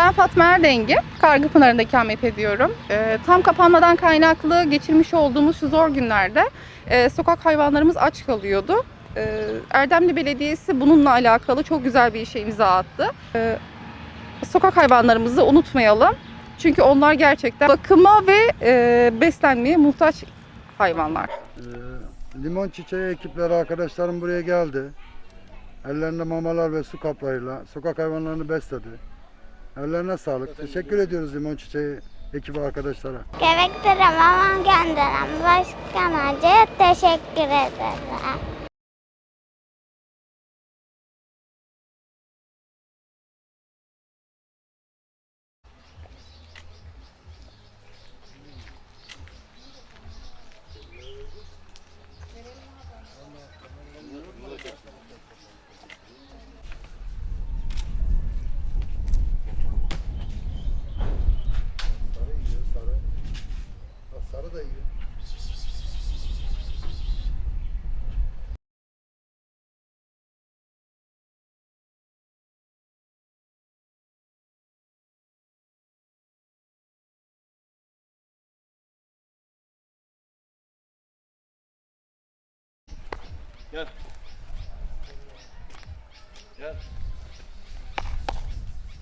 Ben Fatma Erdengi, Kargıpınar'ında ikamet ediyorum. Ee, tam kapanmadan kaynaklı geçirmiş olduğumuz şu zor günlerde e, sokak hayvanlarımız aç kalıyordu. Ee, Erdemli Belediyesi bununla alakalı çok güzel bir işe imza attı. Ee, sokak hayvanlarımızı unutmayalım. Çünkü onlar gerçekten bakıma ve e, beslenmeye muhtaç hayvanlar. Ee, limon çiçeği ekipleri arkadaşlarım buraya geldi. Ellerinde mamalar ve su kaplarıyla sokak hayvanlarını besledi. Ellerine sağlık. Teşekkür ediyoruz limon çiçeği ekibi arkadaşlara. Gerektiren alan gönderen Başkan Hacı'ya teşekkür ederim. Sarı da yiyor. Gel. Gel.